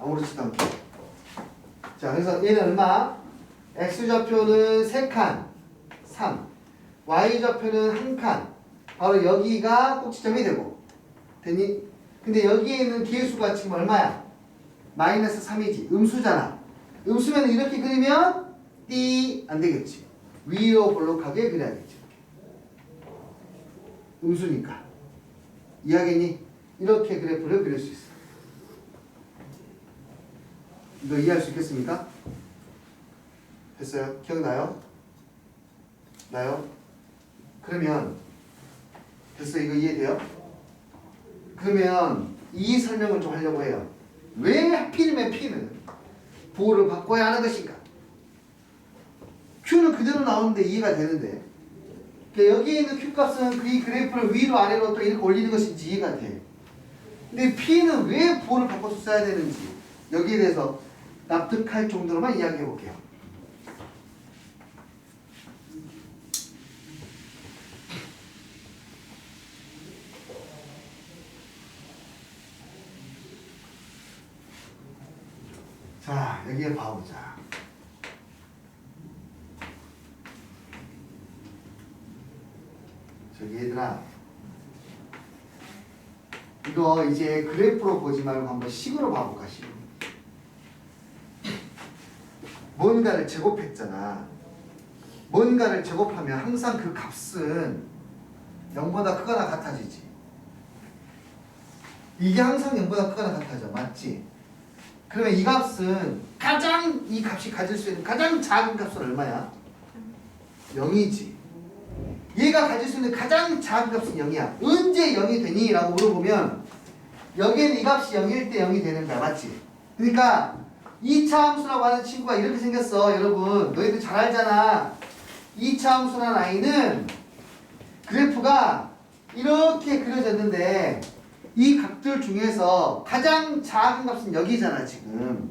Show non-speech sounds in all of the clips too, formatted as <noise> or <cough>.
아무렇지도 않게. 자, 그래서 얘는 얼마? X좌표는 3칸, 3. Y좌표는 1칸. 바로 여기가 꼭지점이 되고. 되니? 근데 여기에 있는 기회수가 지금 얼마야? 마이너스 3이지. 음수잖아. 음수면 이렇게 그리면 띠 안 되겠지. 위로 볼록하게 그려야겠지. 음수니까. 이해하겠니? 이렇게 그래프를 그릴 수 있어. 이거 이해할 수 있겠습니까? 됐어요? 기억나요? 나요? 그러면 됐어 이거 이해돼요? 그러면 이 설명을 좀 하려고 해요. 왜 하필이면 P는 보호를 바꿔야 하는 것인가? Q는 그대로 나오는데 이해가 되는데 그러니까 여기에 있는 Q 값은 그이 그래프를 위로 아래로 또 이렇게 올리는 것인지 이해가 돼. 근데 P는 왜 보호를 바꿔서 써야 되는지 여기에 대해서 납득할 정도로만 이야기해 볼게요. 자, 여기에 봐보자. 저기 얘들아. 이거 이제 그래프로 보지 말고 한번 식으로 봐볼까, 식. 뭔가를 제곱했잖아. 뭔가를 제곱하면 항상 그 값은 0보다 크거나 같아지지. 이게 항상 0보다 크거나 같아져. 맞지? 그러면 이 값은 가장 이 값이 가질 수 있는 가장 작은 값은 얼마야? 0이지. 얘가 가질 수 있는 가장 작은 값은 0이야. 언제 0이 되니? 라고 물어보면 여기에는 이 값이 0일 때 0이 되는 거야. 맞지? 그러니까 2차 함수라고 하는 친구가 이렇게 생겼어. 여러분 너희들 잘 알잖아. 2차 함수라는 아이는 그래프가 이렇게 그려졌는데 이 각들 중에서 가장 작은 값은 여기잖아 지금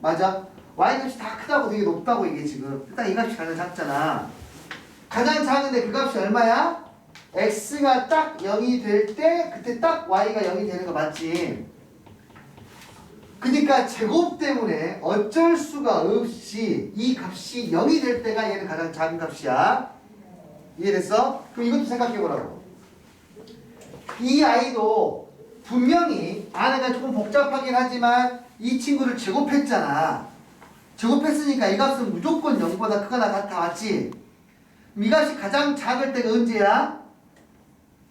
맞아? y값이 다 크다고 되게 높다고 이게 지금 일단 이 값이 가장 작잖아 가장 작은데 그 값이 얼마야? x가 딱 0이 될 때 그때 딱 y가 0이 되는 거 맞지? 그러니까 제곱 때문에 어쩔 수가 없이 이 값이 0이 될 때가 얘는 가장 작은 값이야 이해됐어? 그럼 이것도 생각해 보라고 이 아이도 분명히 안에가 조금 복잡하긴 하지만 이 친구를 제곱했잖아. 제곱했으니까 이 값은 무조건 0보다 크거나 같아. 맞지? 이 값이 가장 작을 때가 언제야?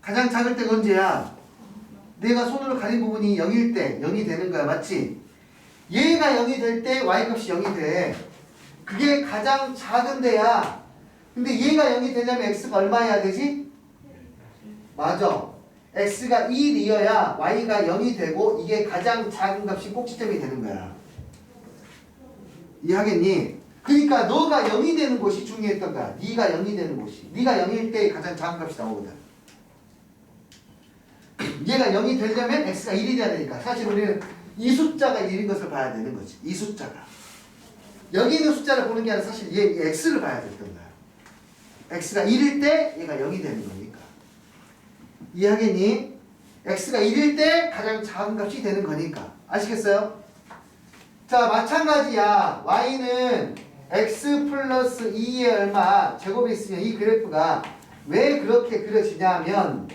가장 작을 때가 언제야? 내가 손으로 가린 부분이 0일 때 0이 되는 거야. 맞지? 얘가 0이 될 때 y값이 0이 돼. 그게 가장 작은 데야. 근데 얘가 0이 되려면 x가 얼마여야 되지? 맞아. x가 1이어야 y가 0이 되고 이게 가장 작은 값이 꼭지점이 되는 거야. 이해하겠니? 그러니까 너가 0이 되는 곳이 중요했던 거야. 네가 0이 되는 곳이. 네가 0일 때 가장 작은 값이 나오거든. <clears throat> 얘가 0이 되려면 x가 1이 돼야 되니까 사실 우리는 이 숫자가 1인 것을 봐야 되는 거지. 이 숫자가. 여기 있는 숫자를 보는 게 아니라 사실 얘 x를 봐야 됐던 거야. x가 1일 때 얘가 0이 되는 거니까. 이해하겠니? x가 1일 때 가장 작은 값이 되는 거니까. 아시겠어요? 자, 마찬가지야. y는 x 플러스 2의 얼마 제곱이 있으면 이 그래프가 왜 그렇게 그려지냐면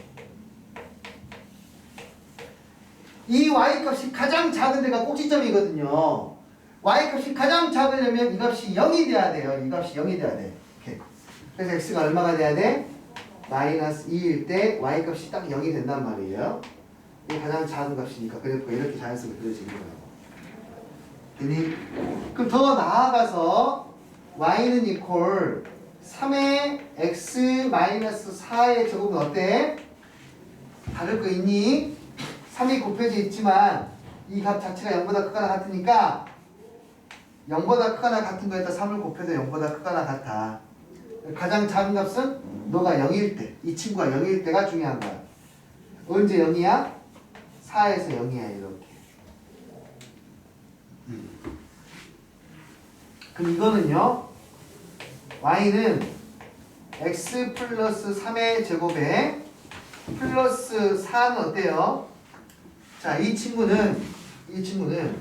이 y값이 가장 작은 데가 꼭지점이거든요. y값이 가장 작으려면 이 값이 0이 돼야 돼요. 이 값이 0이 돼야 돼. 이렇게. 그래서 x가 얼마가 돼야 돼? 마이너스 2일 때 y값이 딱 0이 된단 말이에요. 이게 가장 작은 값이니까 그래프가 이렇게 자연스럽게 그려지는 거라고. 되니? 그럼 더 나아가서 y는 이퀄 3의 x 마이너스 4의 제곱은 어때? 다를 거 있니? 3이 곱해져 있지만 이 값 자체가 0보다 크거나 같으니까 0보다 크거나 같은 거에다 3을 곱해서 0보다 크거나 같아. 가장 작은 값은 너가 0일 때, 이 친구가 0일 때가 중요한 거야. 언제 0이야? 4에서 0이야, 이렇게. 음. 그럼 이거는요, y는 x 플러스 3의 제곱에 플러스 4는 어때요? 자, 이 친구는, 이 친구는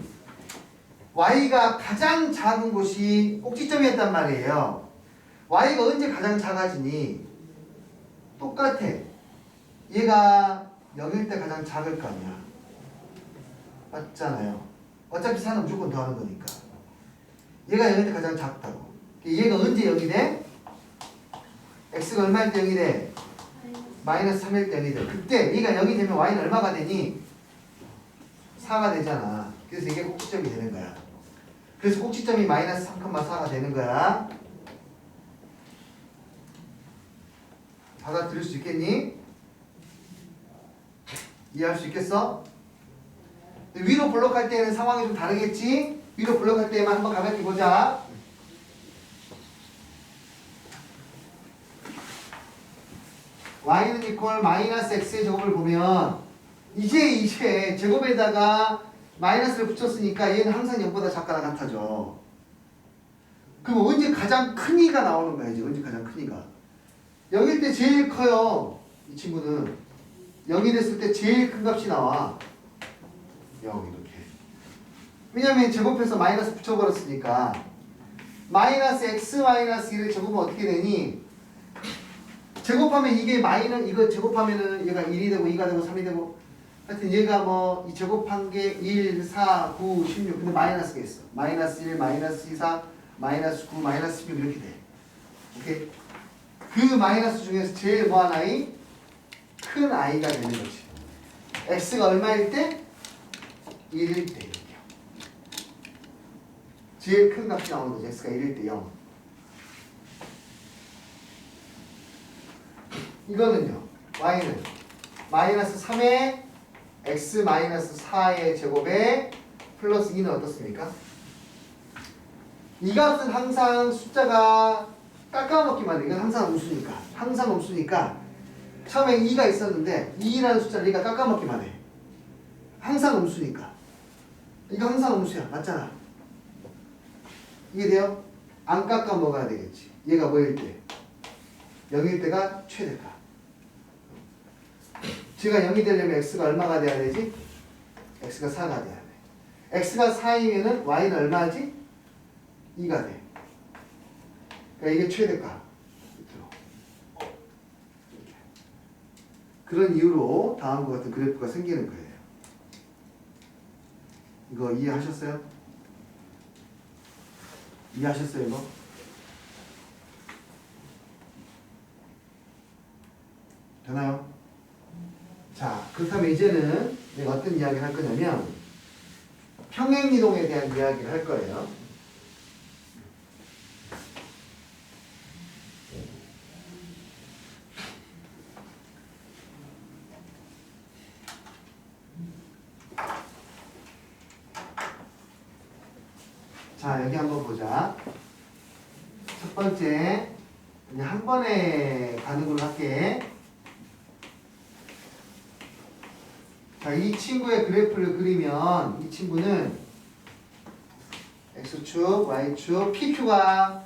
y가 가장 작은 곳이 꼭지점이었단 말이에요. y가 언제 가장 작아지니? 똑같아. 얘가 0일 때 가장 작을 거 아니야. 맞잖아요. 어차피 산은 무조건 더하는 거니까. 얘가 0일 때 가장 작다고. 얘가 언제 0이 돼? x가 얼마일 때 0이 돼? 마이너스 3일 때 0이 돼. 그때 얘가 0이 되면 y는 얼마가 되니? 4가 되잖아. 그래서 이게 꼭지점이 되는 거야. 그래서 꼭지점이 마이너스 3,4가 되는 거야. 받아들일 수 있겠니? 이해할 수 있겠어? 위로 블록할 때는 상황이 좀 다르겠지? 위로 블록할 때만 한번 가볍게 보자. y는 이퀄 마이너스 x의 제곱을 보면 이제 이제 제곱에다가 마이너스를 붙였으니까 얘는 항상 0보다 작거나 같아져. 그럼 언제 가장 큰 이가 나오는 거야 이제? 언제 가장 큰 이가? 0일 때 제일 커요 이 친구는. 0이 됐을 때 제일 큰 값이 나와. 0 이렇게. 왜냐면 제곱해서 마이너스 붙여버렸으니까 마이너스 x 마이너스 1을 제곱하면 어떻게 되니? 제곱하면 이게 마이너 이거 제곱하면은 얘가 1이 되고 2가 되고 3이 되고 하여튼 얘가 뭐이 제곱한 게 1, 4, 9, 16 근데 마이너스가 있어. 마이너스 1, 마이너스 2, 4, 마이너스 9, 마이너스 16 이렇게 돼. 오케이? 그 마이너스 중에서 제일 뭐한 아이? 큰 아이가 되는 거지. x가 얼마일 때? 1일 때 이렇게요 제일 큰 값이 나오는 거지. x가 1일 때 0. 이거는요. y는 마이너스 3의 x 마이너스 4의 제곱에 플러스 2는 어떻습니까? 이 값은 항상 숫자가 깎아먹기만 해. 이건 항상 음수니까. 항상 음수니까 처음에 2가 있었는데 2라는 숫자를 얘가 깎아먹기만 해. 항상 음수니까. 이거 항상 음수야. 맞잖아. 이게 돼요? 안 깎아 먹어야 되겠지. 얘가 뭐일 때? 0일 때가 최대가. 제가 0이 되려면 x가 얼마가 돼야 되지? x가 4가 돼야 돼. x가 4이면은 y는 얼마지? 2가 돼. 그러니까 이게. 이렇게. 그런 이유로 다음과 같은 그래프가 생기는 거예요. 이거 이해하셨어요? 이해하셨어요, 이거? 되나요? 자, 그렇다면 이제는 내가 어떤 이야기를 할 거냐면 평행이동에 대한 이야기를 할 거예요. 자, 여기 한번 보자. 첫 번째, 한 번에 가는 걸로 할게. 자, 이 친구의 그래프를 그리면 이 친구는 x축, y축, pq가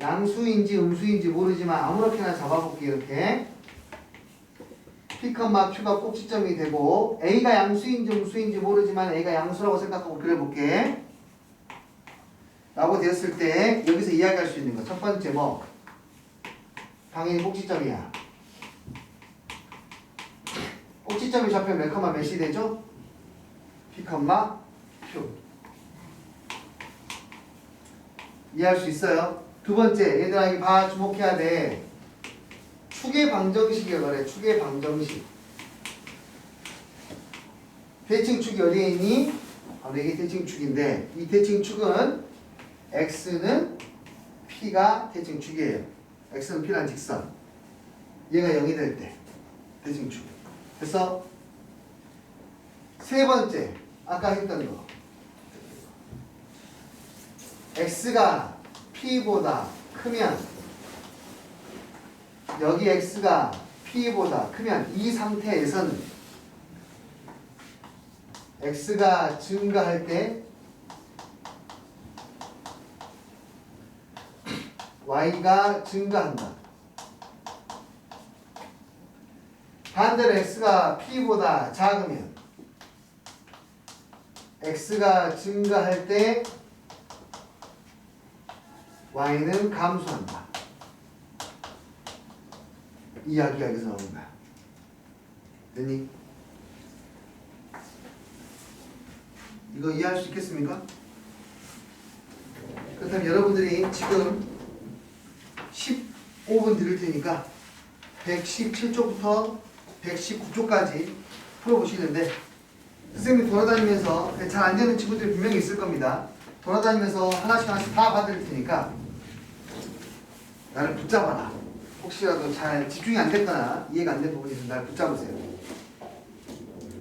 양수인지 음수인지 모르지만 아무렇게나 잡아볼게 이렇게. p, q가 꼭지점이 되고 a가 양수인지 음수인지 모르지만 a가 양수라고 생각하고 그려볼게. 라고 되었을 때 여기서 이야기할 수 있는 거. 첫 번째 뭐? 당연히 꼭지점이야 꼭지점이 좌표 몇 컴마 몇이 되죠? P Q. 이해할 수 있어요? 두 번째 얘들아 이거 봐. 주목해야 돼. 축의 방정식이라 그래. 축의 방정식. 대칭축이 어디에 있니? 바로 이게 대칭축인데 이 대칭축은 x는 p가 대칭축이에요. X는 p란 직선. 얘가 0이 될 때 대칭축 그래서 세 번째 아까 했던 거 x가 p보다 크면 여기 x가 p보다 크면 이 상태에서는 x가 증가할 때 y가 증가한다. 반대로 x가 p보다 작으면 x가 증가할 때 y는 감소한다. 이 이야기가 여기서 나오는 거야. 됐니? 이거 이해할 수 있겠습니까? 그렇다면 여러분들이 지금 15분 드릴 테니까 117쪽부터 119쪽까지 풀어보시는데 선생님이 돌아다니면서 잘 안 되는 친구들이 분명히 있을 겁니다. 돌아다니면서 하나씩 하나씩 다 받을 테니까 나를 붙잡아라. 혹시라도 잘 집중이 안 됐거나 이해가 안 된 부분이 있으면 나를 붙잡으세요.